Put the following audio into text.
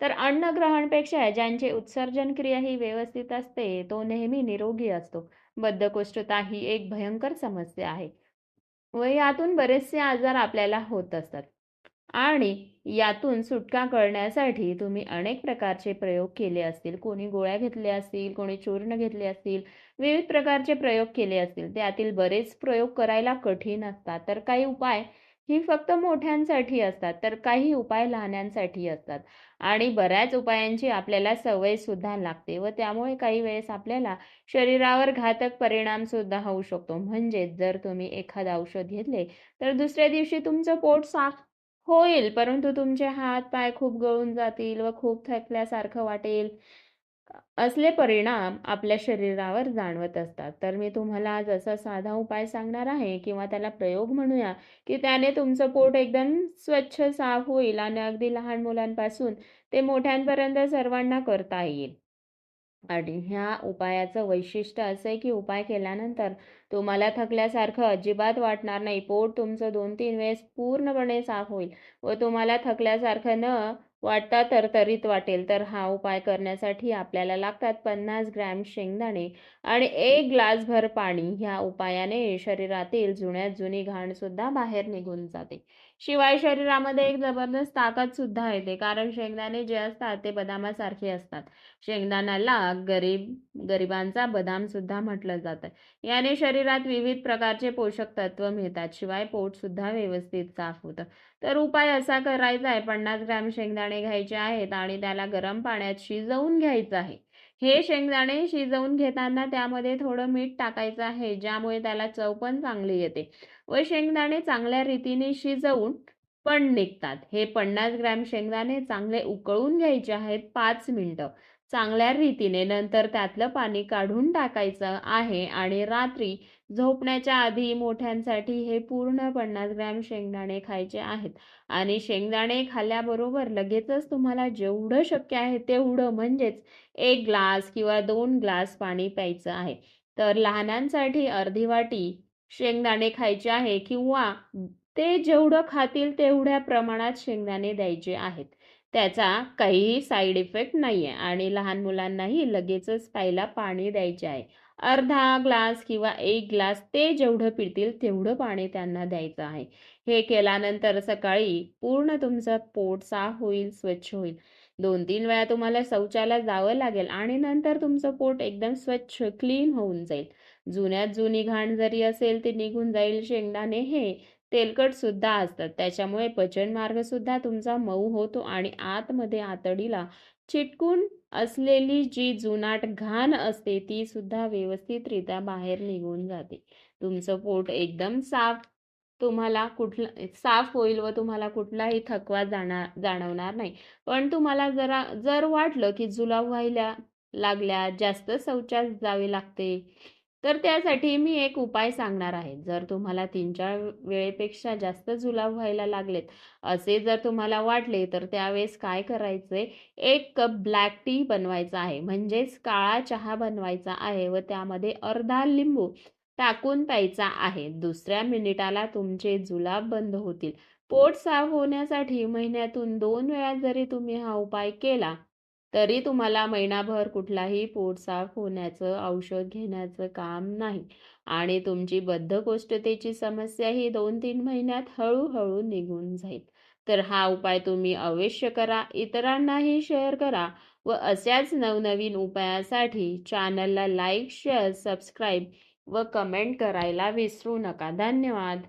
तर अन्नग्रहणपेक्षा ज्यांची उत्सर्जन क्रिया ही व्यवस्थित असते तो नेहमी निरोगी असतो. बद्धकोष्ठता ही एक भयंकर समस्या आहे व यातून बरेचसे आजार आपल्याला होत असतात. आणि यातून सुटका करण्यासाठी तुम्ही अनेक प्रकारचे प्रयोग केले असतील. कोणी गोळ्या घेतल्या असतील कोणी चूर्ण घेतले असतील विविध प्रकारचे प्रयोग केले असतील. त्यातील बरेच प्रयोग करायला कठीण असतात. तर काही उपाय ही फक्त मोठ्यांसाठी असतात तर काही उपाय लहानांसाठी असतात. आणि बऱ्याच उपायांची आपल्याला सवय सुद्धा लागते व त्यामुळे काही वेळेस आपल्याला शरीरावर घातक परिणाम सुद्धा होऊ शकतो. म्हणजेच जर तुम्ही एखादं औषध घेतले तर दुसऱ्या दिवशी तुमचं पोट साफ होईल परंतु तुमचे हात पाय खूप गळून जातील व खूप थकल्यासारखं वाटेल. असले परिणाम आपल्या शरीरावर जाणवत असतात. तर मी तुम्हाला आज असा साधा उपाय सांगणार आहे किंवा त्याला प्रयोग म्हणूया की त्याने तुमचं पोट एकदम स्वच्छ साफ होईल आणि अगदी लहान मुलांपासून ते मोठ्यांपर्यंत सर्वांना करता येईल. आणि ह्या उपायाचं वैशिष्ट्य असं आहे की उपाय केल्यानंतर तुम्हाला थकल्यासारखं अजिबात वाटणार नाही. पोट तुमचं दोन तीन वेळेस पूर्णपणे साफ होईल व तुम्हाला थकल्यासारखं न वाटता तरतरीत वाटेल. तर हा उपाय करण्यासाठी आपल्याला लागतात पन्नास ग्रॅम शेंगदाणे आणि एक ग्लासभर पाणी. ह्या उपायाने शरीरातील जुन्यात जुनी घाण सुद्धा बाहेर निघून जाते. शिवाय शरीरामध्ये एक जबरदस्त ताकद सुद्धा येते. कारण शेंगदाणे जे असतात ते बदामासारखे असतात. शेंगदाण्याला गरीब गरिबांचा बदाम सुद्धा म्हटलं जातं. याने शरीरात विविध प्रकारचे पोषक तत्व मिळतात. शिवाय पोट सुद्धा व्यवस्थित साफ होतं. तर उपाय असा करायचा आहे. पन्नास ग्रॅम शेंगदाणे घ्यायचे आहेत आणि त्याला गरम पाण्यात शिजवून घ्यायचं आहे. हे शेंगदाणे शिजवून घेताना त्यामध्ये थोडं मीठ टाकायचं आहे ज्यामुळे त्याला चव पण चांगली येते. व शेंगदाणे चांगल्या रीतीने शिजवून पण निघतात. हे पन्नास ग्रॅम शेंगदाणे चांगले उकळून घ्यायचे आहेत पाच मिनटं. चांगल्या रीतीने नंतर त्यातलं पाणी काढून टाकायचं आहे आणि रात्री झोपण्याच्या आधी मोठ्यांसाठी हे पूर्ण पन्नास ग्रॅम शेंगदाणे खायचे आहेत. आणि शेंगदाणे खाल्ल्याबरोबर लगेचच तुम्हाला जेवढं शक्य आहे तेवढं म्हणजेच एक ग्लास किंवा दोन ग्लास पाणी प्यायचं आहे. तर लहानांसाठी अर्धी वाटी शेंगदाणे खायचे आहे किंवा ते जेवढं खातील तेवढ्या प्रमाणात शेंगदाणे द्यायचे आहेत. त्याचा काहीही साईड इफेक्ट नाही आहे आणि लहान मुलांनाही लगेचच पायला पाणी द्यायचे आहे. अर्धा ग्लास किंवा एक ग्लास ते जेवढं पितील तेवढं पाणी त्यांना द्यायचं आहे. हे केल्यानंतर सकाळी पूर्ण तुमचं पोट साफ होईल स्वच्छ होईल. दोन तीन वेळा तुम्हाला शौचाला जावं लागेल आणि नंतर तुमचं पोट एकदम स्वच्छ क्लीन होऊन जाईल. जुन्यात जुनी घाण जरी असेल ती निघून जाईल शेंगदाणे हे तेलकट सुद्धा असतात. त्याच्यामुळे पचन मार्ग सुद्धा तुमचा मऊ होतो आणि आतमध्ये आतडीला चिटकून असलेली जी जुनाट घाण असते ती सुद्धा व्यवस्थितरित्या बाहेर निघून जाते. तुमचं पोट एकदम साफ तुम्हाला कुठला साफ होईल व तुम्हाला कुठलाही थकवा जाणार जाणवणार नाही. पण तुम्हाला जरा जर वाटलं की जुलाब व्हायला लागल्या जास्त शौचास जावे लागते तर त्यासाठी मी एक उपाय सांगणार आहे. जर तुम्हाला तीन चार वेळेपेक्षा जास्त जुलाब व्हायला लागलेत असे जर तुम्हाला वाटले तर त्यावेळेस काय करायचंय एक कप ब्लॅक टी बनवायचा आहे. म्हणजेच काळा चहा बनवायचा आहे व त्यामध्ये अर्धा लिंबू टाकून प्यायचा आहे. दुसऱ्या मिनिटाला तुमचे जुलाब बंद होतील. पोट साफ होण्यासाठी महिन्यातून दोन वेळा जरी तुम्ही हा उपाय केला तरी तुम्हाला महिनाभर कुठलाही पोट साफ होण्याचं औषध घेण्याचं काम नाही. आणि तुमची बद्धकोष्ठतेची समस्या ही दोन तीन महिन्यात हळूहळू निघून जाईल. तर हा उपाय तुम्ही अवश्य करा. इतरांनाही शेअर करा व अशाच नवनवीन उपायासाठी चॅनलला लाईक शेअर सबस्क्राईब व कमेंट करायला विसरू नका. धन्यवाद.